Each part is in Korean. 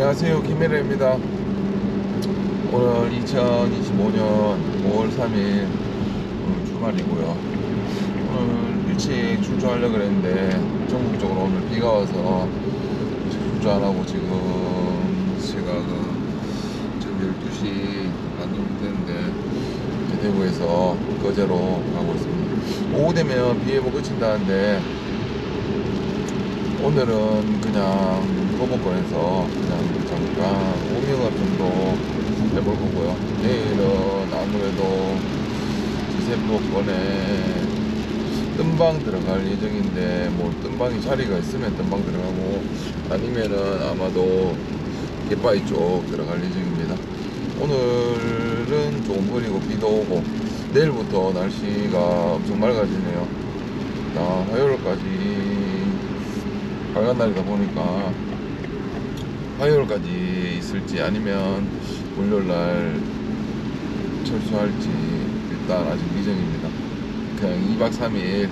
안녕하세요. 김혜래입니다. 오늘 2025년 5월 3일 오늘 주말이고요. 오늘 일찍 출조하려고 그랬는데 전국적으로 오늘 비가 와서 출조 안 하고 지금 그 지금 12시 반 정도 됐는데 대구에서 거제로 가고 있습니다. 오후 되면 비 예보 그친다는데 오늘은 그냥 로봇권에서 그냥 잠깐 5명업 정도 해볼 거고요. 내일은 아무래도 기세부권에 뜬방 들어갈 예정인데 뭐 뜬방이 자리가 있으면 뜬방 들어가고 아니면은 아마도 갯바위 쪽 들어갈 예정입니다. 오늘은 조금 흐리고 비도 오고 내일부터 날씨가 엄청 맑아지네요. 나 화요일까지 빨간 날이다 보니까 화요일까지 있을지 아니면 월요일날 철수할지 일단 아직 미정입니다. 그냥 2박 3일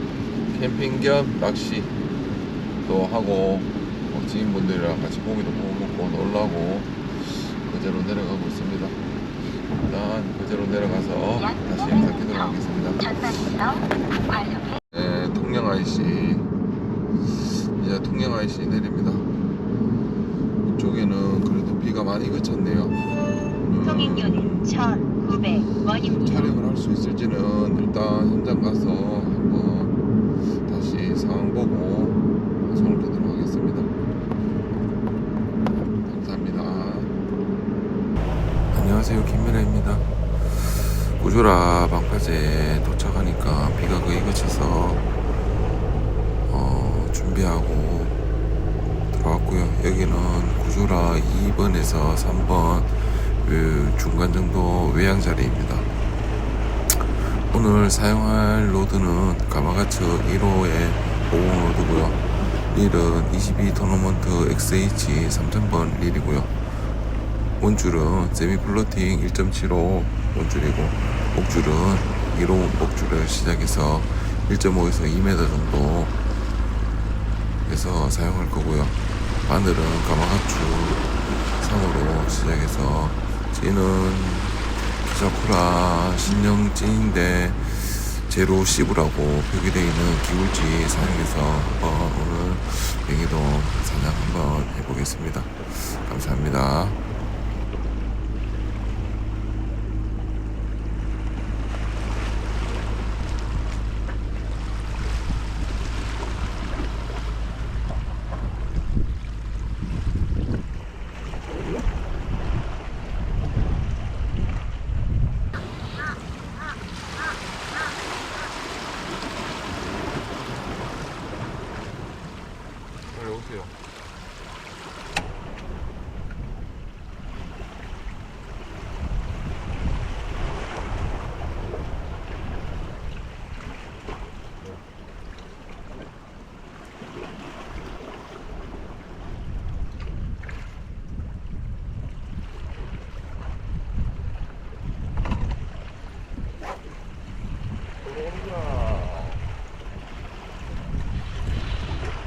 캠핑 겸 낚시도 하고 뭐 지인분들이랑 같이 고기도 구워 먹고 놀라고 그제로 내려가고 있습니다. 일단 그제로 내려가서 다시 인사드리도록 하겠습니다. 전방에서 과속에 네, 통영 IC IC 내립니다. 이쪽에는 그래도 비가 많이 그쳤네요. 음, 통행료는 1,900원입니다. 촬영을 할 수 있을지는 일단 현장 가서 한번 다시 상황 보고 손을 보도록 하겠습니다. 감사합니다. 안녕하세요 김미라입니다. 구조라 방파제 도착하니까 비가 거의 그쳐서 어, 준비하고 들어왔고요. 여기는 구조라 2번에서 3번 그 중간 정도 외양 자리입니다. 오늘 사용할 로드는 가마가츠 1호의 50 로드고요. 릴은 22 토너먼트 XH 3000번 릴이고요. 원줄은 세미 플로팅 1.75 원줄이고 목줄은 1호 목줄을 시작해서 1.5에서 2m 정도 해서 사용할 거고요. 바늘은 가마가추 3으로 시작해서 찌는 기사쿠라 신형찐인데 제로 10이라고 표기되어 있는 기울지 사용해서 한번 오늘 뱅이도 사냥 한번 해보겠습니다. 감사합니다. 빨리 오세요.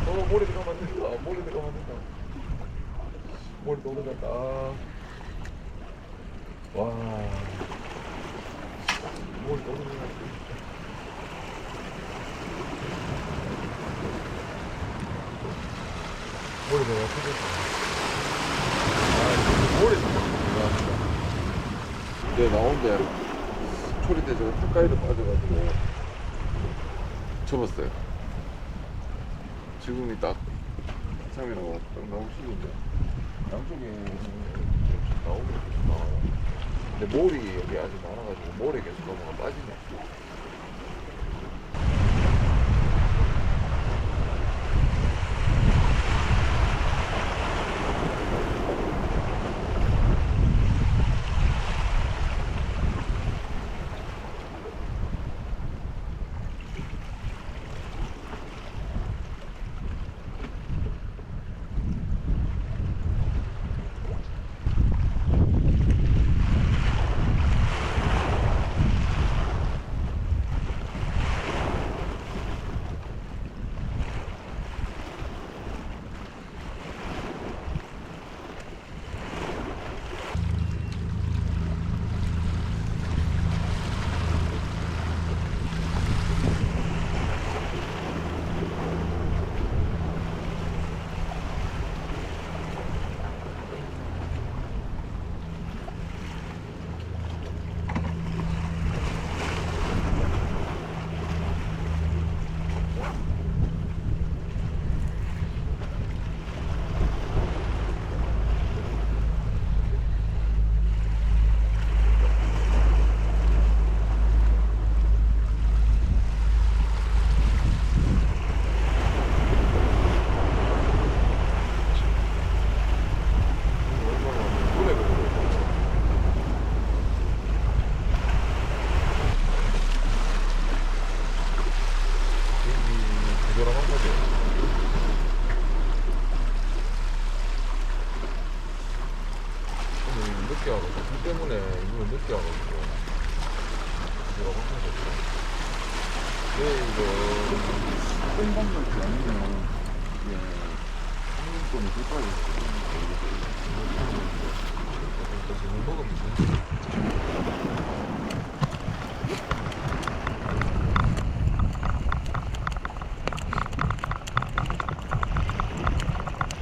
어, 머리 들어가면 안 된다. 머리 들어가면 안 된다. 머리 너무 갔다. 와. 머리 너무 갔다. 머리 내가 터졌다. 아. 네, 나온대. 초리 때 제가 턱가위로 빠져가지고 접었어요. 지금이 딱 상이라고 딱 나올 시기인데 양쪽에 나오면 계속 나와요. 근데 몰이 여기 아직 많아가지고 몰에 계속 넘어가 빠지네.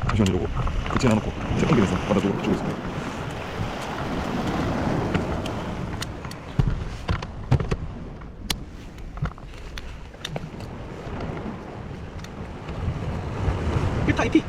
잠시만요 요거. 그치 나놓고 세팅기에서 바다 쪽으로 주고 있습니다 필터 IP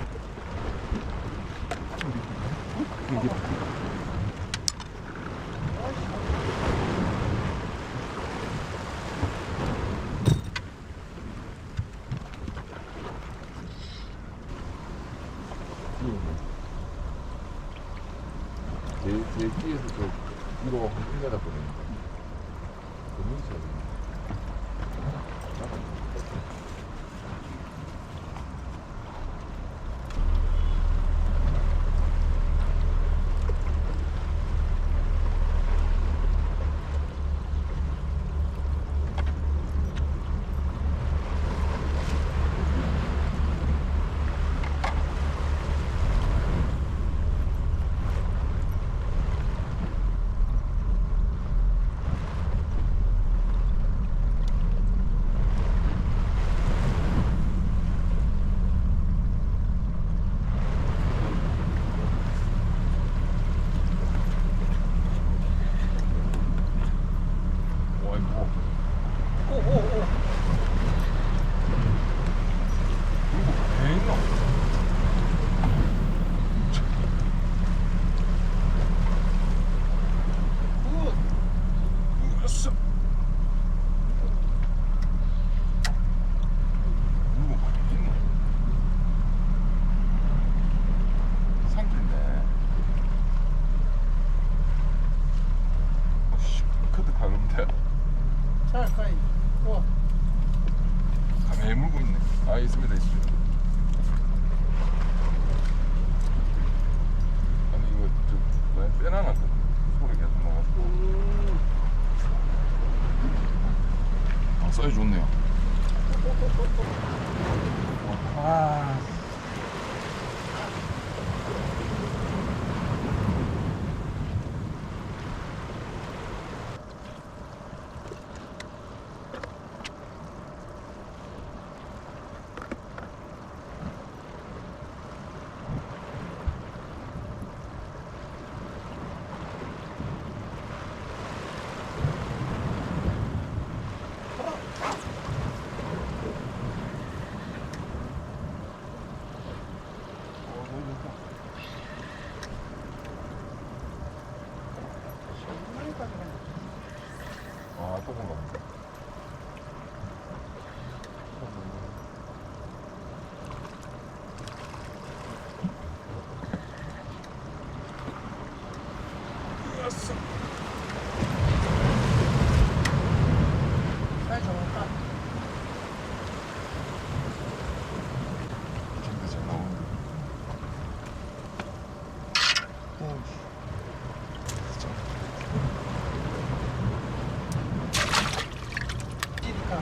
좋네요.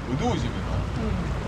무더워집니다. 음. 네.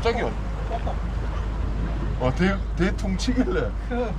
갑자기 와 어. 어, 대, 대통 치길래. 그,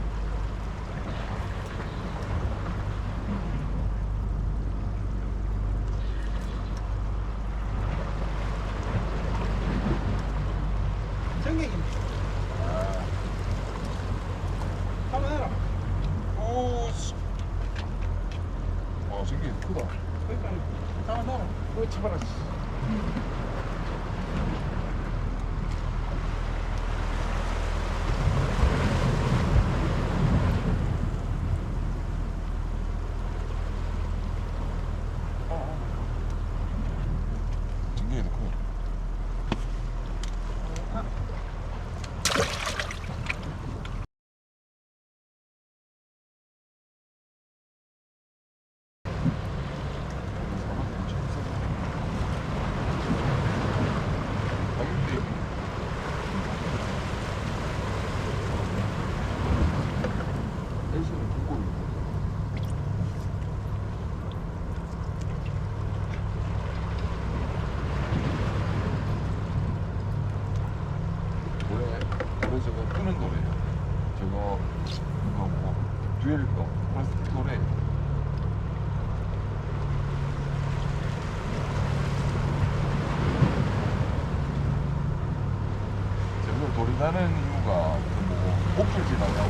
나는 이유가 그뭐 목줄 지나가고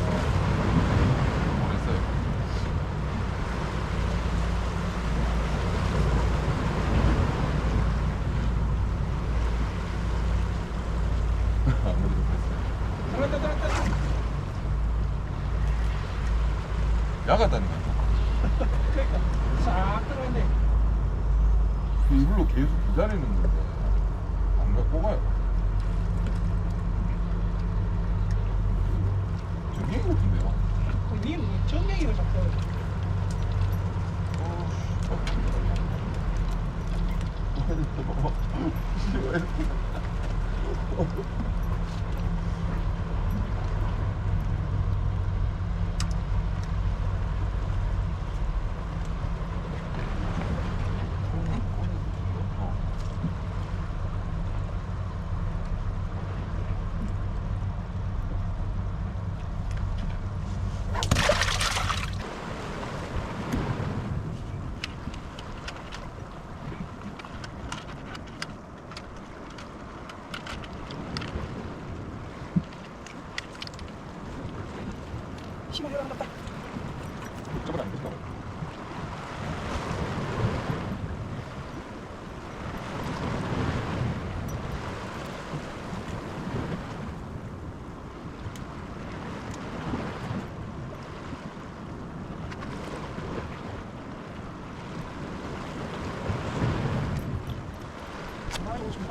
그랬어요. 아무래도 그랬어요. 야가다는 거야 그러니까. 싹 들어갔네 이걸로 계속 기다리는 건데 안 갖고 가요. 전갱이 같은데요? 님 전갱이를 잡고 어, 힘을 열어놨다 저건 안 된다. 아이고 좀 막히네 이것도 너무 잡고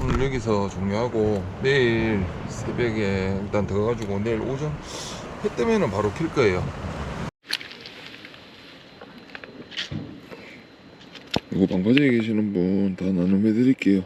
오늘 여기서 종료하고 내일 새벽에 일단 들어가지고 내일 오전 해 뜨면은 바로 킬 거예요. 이거 방파제에 계시는 분 다 나눔해 드릴게요.